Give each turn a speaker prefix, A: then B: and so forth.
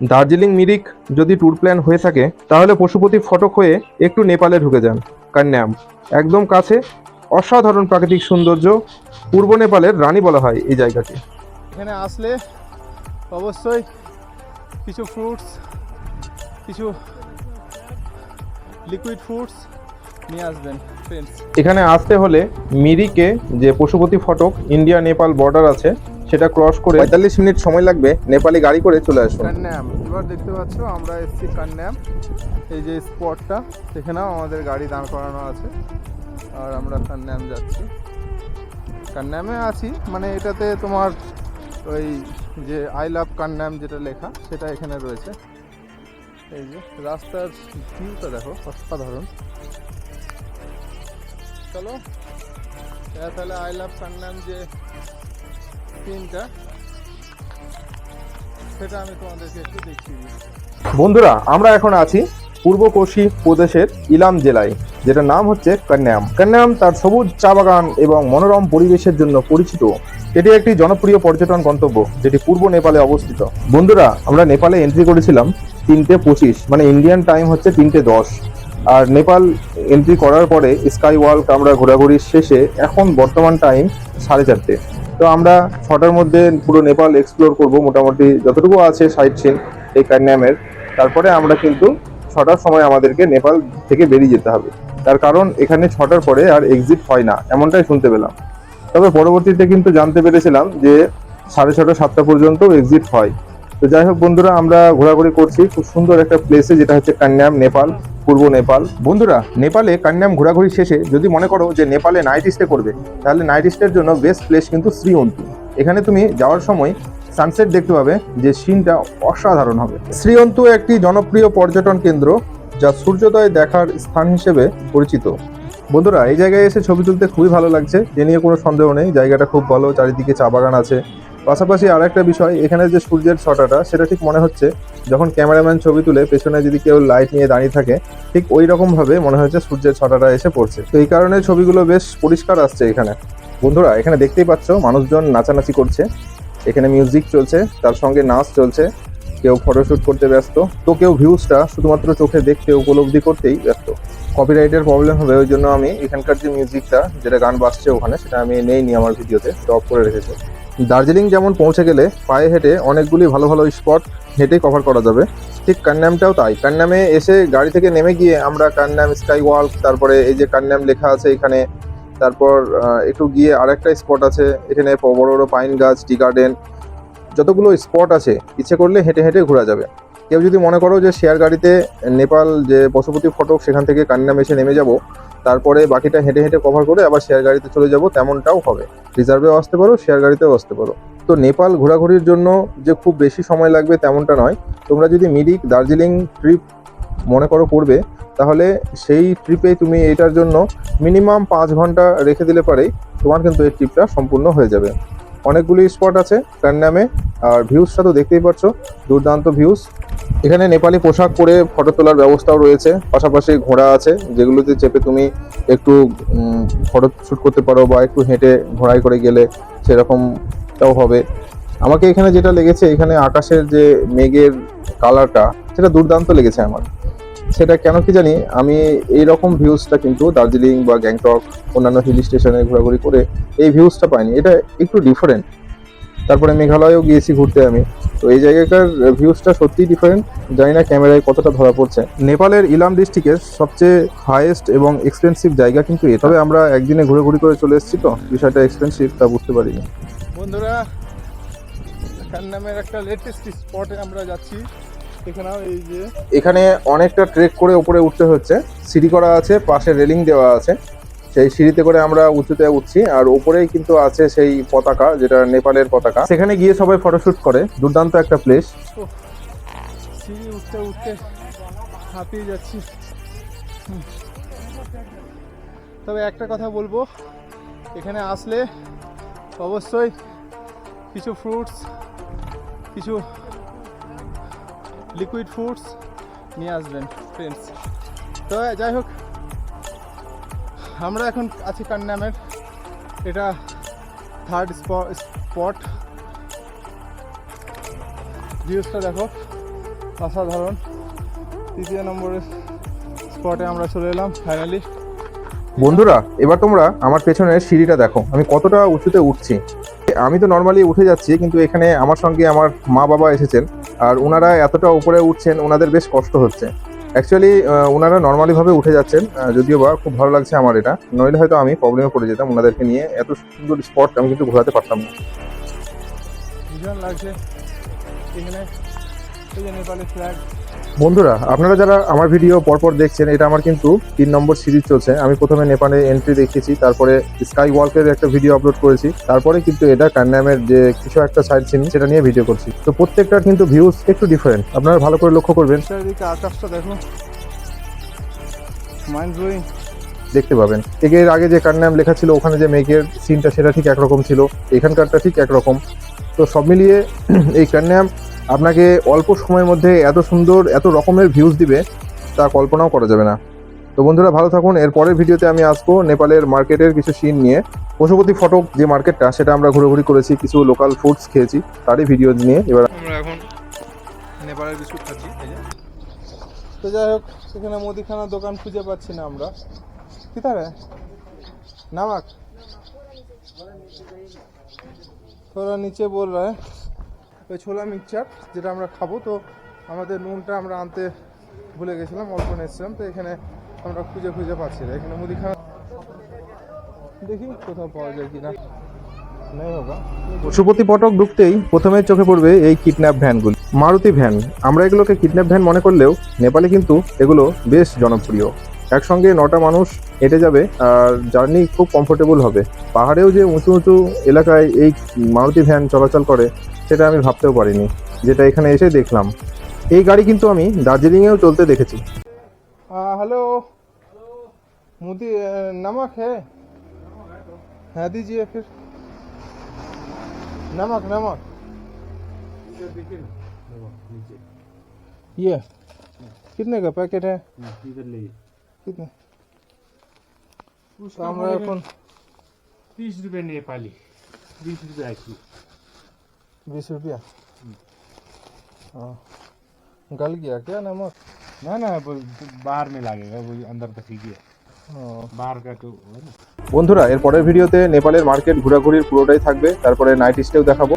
A: দার্জিলিং মিরিক যদি tour plan হয়ে থাকে তাহলে পশুপতি ফটক হয়ে একটু নেপালে ঢুকে যান কান্যাম। একদম কাছে অসাধারণ প্রাকৃতিক সৌন্দর্য পূর্ব নেপালের রানী বলা হয় এই জায়গাকে
B: এখানে আসলে অবশ্যই কিছু ফ্রুটস কিছু লিকুইড ফ্রুটস নিয়ে আসবেন
A: এখানে আসতে হলে মিরিকে যে পশুপতি ফটক ইন্ডিয়া নেপাল বর্ডার আছে সেটা ক্রস করে পঁয়তাল্লিশ মিনিট সময় লাগবে, নেপালি গাড়ি করে চলে আসুন।
B: কান্যাম এবার দেখতে পাচ্ছ আমরা এসেছি কান্যাম এই যে স্পটটা, সেখানেও আমাদের গাড়ি দাঁড় করানো আছে। আর আমরা কান্যাম যাচ্ছি। কান্যামে আছি মানে এটাতে তোমার ওই যে আই লাভ কান্যাম যেটা লেখা, সেটা এখানে রয়েছে। এই যে রাস্তার ভিউটা দেখো, অসাধারণ। চলো তাহলে আই লাভ কান্যাম যে
A: বন্ধুরা, আমরা এখন আছি পূর্ব কোশি প্রদেশের ইলাম জেলায়, যেটার নাম হচ্ছে কন্যাম কন্যাম তার সবুজ চা বাগান এবং মনোরম পরিবেশের জন্য পরিচিত। এটি একটি জনপ্রিয় পর্যটন গন্তব্য, যেটি পূর্ব নেপালে অবস্থিত। বন্ধুরা, আমরা নেপালে এন্ট্রি করেছিলাম তিনটে পঁচিশ মানে ইন্ডিয়ান টাইম হচ্ছে তিনটে দশ। আর নেপাল এন্ট্রি করার পরে স্কাই ওয়ার্ল্ড আমরা ঘোরাঘুরির শেষে এখন বর্তমান টাইম সাড়ে চারটে। তো আমরা ছটার মধ্যে পুরো নেপাল এক্সপ্লোর করব মোটামুটি যতটুকু আছে সাইট সিন এই কান্যামের তারপরে আমরা কিন্তু ছটার সময় আমাদেরকে নেপাল থেকে বেরিয়ে যেতে হবে। তার কারণ এখানে ছটার পরে আর এক্সিট হয় না, এমনটাই শুনতে পেলাম। তবে পরবর্তীতে কিন্তু জানতে পেরেছিলাম যে সাড়ে ছটা, সাতটা পর্যন্ত এক্সিট হয়। তো যাই হোক বন্ধুরা, আমরা ঘোরাঘুরি করছি। খুব সুন্দর একটা প্লেসে যেটা হচ্ছে কান্যাম, নেপাল, পূর্ব নেপাল। বন্ধুরা, নেপালে কান্যাম ঘোরাঘুরি শেষে যদি মনে করো যে নেপালে নাইট স্টে করবে, তাহলে নাইট স্টের জন্য বেস্ট প্লেস কিন্তু শ্রীঅন্তু। এখানে তুমি যাওয়ার সময় সানসেট দেখতে পাবে যে সিনটা অসাধারণ হবে। শ্রীঅন্তু একটি জনপ্রিয় পর্যটন কেন্দ্র, যা সূর্যোদয় দেখার স্থান হিসেবে পরিচিত। বন্ধুরা, এই জায়গায় এসে ছবি তুলতে খুবই ভালো লাগছে। এ নিয়ে কোনো সন্দেহ নেই। জায়গাটা খুব ভালো, চারিদিকে চা বাগান আছে। পাশাপাশি আর একটা বিষয়, এখানে যে সূর্যের ছটাটা, সেটা ঠিক মনে হচ্ছে যখন ক্যামেরাম্যান ছবি তুলে পেছনে যদি কেউ লাইট নিয়ে দাঁড়িয়ে থাকে, ঠিক ওই রকম ভাবে মনে হচ্ছে সূর্যের ছটাটা এসে পড়ছে। তো এই কারণে ছবিগুলো বেশ পরিষ্কার আসছে এখানে। বন্ধুরা, এখানে দেখতেই পাচ্ছ মানুষজন নাচানাচি করছে, এখানে মিউজিক চলছে, তার সঙ্গে নাচ চলছে, কেউ ফটোশুট করতে ব্যস্ত, তো কেউ ভিউজটা শুধুমাত্র চোখে দেখতে উপলব্ধি করতেই ব্যস্ত। কপিরাইটের প্রবলেম হবে, ওই জন্য আমি এখানকার যে মিউজিকটা, যেটা গান বাজছে ওখানে, সেটা আমি নেইনি আমার ভিডিওতে স্টপ করে রেখেছি। দার্জিলিং যেমন পৌঁছে গেলে পায়ে হেঁটে অনেকগুলি ভালো ভালো স্পট হেঁটে কভার করা যাবে। ঠিক কান্নামটাও তাই। কান্নামে এসে গাড়ি থেকে নেমে গিয়ে আমরা কান্নাম স্কাই ওয়ার্ল্ড, তারপরে এই যে কান্নাম লেখা আছে এখানে, তারপর একটু গিয়ে আরেকটা স্পট আছে, এখানে বড় বড় পাইন গাছ, টি গার্ডেন, যতগুলো স্পট আছে, ইচ্ছে করলে হেঁটে হেঁটে ঘোরা যাবে। কেউ যদি মনে করো যে শেয়ার গাড়িতে নেপাল যে পশুপতি ফটক, সেখান থেকে কান্নাম এসে নেমে যাব তারপরে বাকিটা হেঁটে হেঁটে কভার করে আবার শেয়ার গাড়িতে চলে যাব, তেমনটাও হবে। রিজার্ভেও আসতে পারো শেয়ার গাড়িতেও আসতে পারো। তো নেপাল ঘোরাঘুরির জন্য যে খুব বেশি সময় লাগবে তেমনটা নয়। তোমরা যদি মিরিক, দার্জিলিং ট্রিপ মনে করো করবে, তাহলে সেই ট্রিপে তুমি এটার জন্য মিনিমাম পাঁচ ঘণ্টা রেখে দিলে পারেই তোমার কিন্তু এই ট্রিপটা সম্পূর্ণ হয়ে যাবে। অনেকগুলি স্পট আছে কান্নামে আর ভিউজটা তো দেখতেই পাচ্ছ দুর্দান্ত ভিউজ এখানে নেপালি পোশাক পরে ফটো তোলার ব্যবস্থাও রয়েছে, পাশাপাশি ঘোড়া আছে, যেগুলোতে চেপে তুমি একটু ফটো শ্যুট করতে পারো বা একটু হেঁটে ঘোড়ায় করে গেলে সেরকমটাও হবে। আমাকে এখানে যেটা লেগেছে, এখানে আকাশের যে মেঘের কালারটা, সেটা দুর্দান্ত লেগেছে আমার। সেটা কেন কি জানি, আমি এই রকম ভিউজটা কিন্তু দার্জিলিং বা গ্যাংটক, অন্যান্য হিল স্টেশনে ঘোরাঘুরি করে এই ভিউজটা পাইনি। এটা একটু ডিফারেন্ট তারপরে মেঘালয়েও গিয়েছি ঘুরতে আমি। তো এই জায়গাকার ভিউজটা সত্যিই ডিফারেন্ট জানি না ক্যামেরায় কতটা ধরা পড়ছে। নেপালের ইলাম ডিস্ট্রিক্টের সবচেয়ে হাইয়েস্ট এবং এক্সপেন্সিভ জায়গা কিন্তু এটা। তবে আমরা একদিনে ঘুরে ঘুরি করে চলে এসেছি তো বিষয়টা এক্সপেন্সিভ তা বুঝতে পারিনি।
B: বন্ধুরা কান্নামের একটা লেটেস্ট স্পটে আমরা যাচ্ছি।
A: এখানে অনেকটা ট্রেক করে উপরে উঠতে হচ্ছে। সিঁড়ি করা আছে পাশে রেলিং দেওয়া আছে। সেই সিঁড়িতে করে আমরা উঁচুতে উঠছি, আর উপরেই কিন্তু আছে সেই পতাকা, যেটা নেপালের পতাকা। সেখানে গিয়ে সবাই ফটোশুট করে, দুর্দান্ত একটা প্লেস
B: সিঁড়ি উঠতে উঠতে হাঁপিয়ে যাচ্ছি। তবে একটা কথা বলব, এখানে আসলে অবশ্যই কিছু ফ্রুটস কিছু লিকুইড ফ্রুটস নিয়ে আসবেন ফ্রেন্ডস তো যাই হোক আমরা এখন আছি কান্নামের। এটা থার্ড স্পট ভিউজটা দেখো। অসাধারণ। তৃতীয় নম্বরের স্পটে আমরা চলে এলাম ফাইনালি
A: বন্ধুরা, এবার তোমরা আমার পেছনের সিঁড়িটা দেখো। আমি কতটা উঁচুতে উঠছি। আমি তো নর্মালি উঠে যাচ্ছি, কিন্তু এখানে আমার সঙ্গে আমার মা বাবা এসেছেন। আর ওনারা এতটা উপরে উঠছেন ওনাদের বেশ কষ্ট হচ্ছে। অ্যাকচুয়ালি ওনারা নর্মালিভাবে উঠে যাচ্ছেন যদিও বা খুব ভালো লাগছে আমার এটা। নইলে হয়তো আমি প্রবলেমে পড়ে যেতাম ওনাদেরকে নিয়ে। এত সুন্দর স্পট আমি কিন্তু ঘোরাতে পারতাম না।
B: লাগছে। এখানে
A: বন্ধুরা আপনারা যারা আমার ভিডিও পরপর দেখছেন এটা আমার কিন্তু তিন নম্বর সিরিজ চলছে। আমি প্রথমে নেপালে এন্ট্রি দেখিয়েছি তারপরে স্কাই ওয়ার্কের একটা ভিডিও আপলোড করেছি তারপরে কিন্তু এটা কান্নামের যে কিছু একটা সাইড সিন সেটা নিয়ে ভিডিও করছি। তো প্রত্যেকটার কিন্তু ভিউজ একটু ডিফারেন্ট আপনারা ভালো করে লক্ষ্য করবেন।
B: চারিদিকে আকাশটা দেখো। মাইন্ড ব্লোয়িং
A: দেখতে পাবেন। এর আগে যে কান্নাম লেখা ছিল ওখানে যে মেঘের সিনটা সেটা ঠিক একরকম ছিল। এখানকারটা ঠিক একরকম। তো সব মিলিয়ে এই কান্নাম আপনাকে অল্প সময়ের মধ্যে এত সুন্দর এত রকমের ভিউজ দিবে তা কল্পনাও করা যাবে না। তো বন্ধুরা ভালো থাকুন। এর পরের ভিডিওতে আমি আসব নেপালের মার্কেটের কিছু সিন নিয়ে। পশুপতি ফটক যে মার্কেটটা সেটা আমরা ঘুরোঘুরি করেছি কিছু লোকাল ফুডস খেয়েছি তারই ভিডিও নিয়ে। এবার
B: আমরা এখন নেপালের বিস্কুট খাচ্ছি তো যাই হোক সেখানে মুদিখানার দোকান খুঁজে পাচ্ছি না আমরা। কি তারে নামাক? থোড়া নিচে বল রা। ওই ছোলা মিক্সচার যেটা আমরা খাব। তো আমাদের নুনটা আমরা আনতে ভুলে গেছিলাম, অল্প নিয়েছিলাম তো এখানে আমরা খুঁজে খুঁজে পাচ্ছি না। এখানে মুদিখানা দেখি কোথাও পাওয়া যায় কিনা।
A: পশুপতি ফটক ঢুকতেই প্রথমে চোখে পড়বে এই কিডন্যাপ ভ্যানগুলি। মারুতি ভ্যান। আমরা এগুলোকে কিডন্যাপ ভ্যান মনে করলেও নেপালে কিন্তু এগুলো বেশ জনপ্রিয়। একসঙ্গে নটা মানুষ হেঁটে যাবে আর জার্নি খুব কমফোর্টেবল হবে। পাহাড়েও যে উঁচু উঁচু এলাকায় এই মারুতি ভ্যান চলাচল করে সেটা আমি ভাবতেও পারিনি যেটা এখানে এসে দেখলাম এই গাড়ি কিন্তু আমি দার্জিলিংয়েও চলতে দেখেছি
B: हाँ हेलो मोदी अ, नमक है हाँ दीजिए फिर नमक नमक ये कितने का पैकेट है कितने তো আমরা এখন
C: तीस रुपये नेपाली बीस रुपये आइसक्रीम
B: बीस रुपया हाँ गल गया क्या नमक
C: ना ना वो बाहर में लगेगा वो अंदर तक ही है
B: हाँ
C: बाहर का तो है ना
A: বন্ধুরা এর পরের ভিডিওতে নেপালের মার্কেট ঘোরাঘুরির পুরোটাই থাকবে তারপরে নাইট স্টেও দেখাবো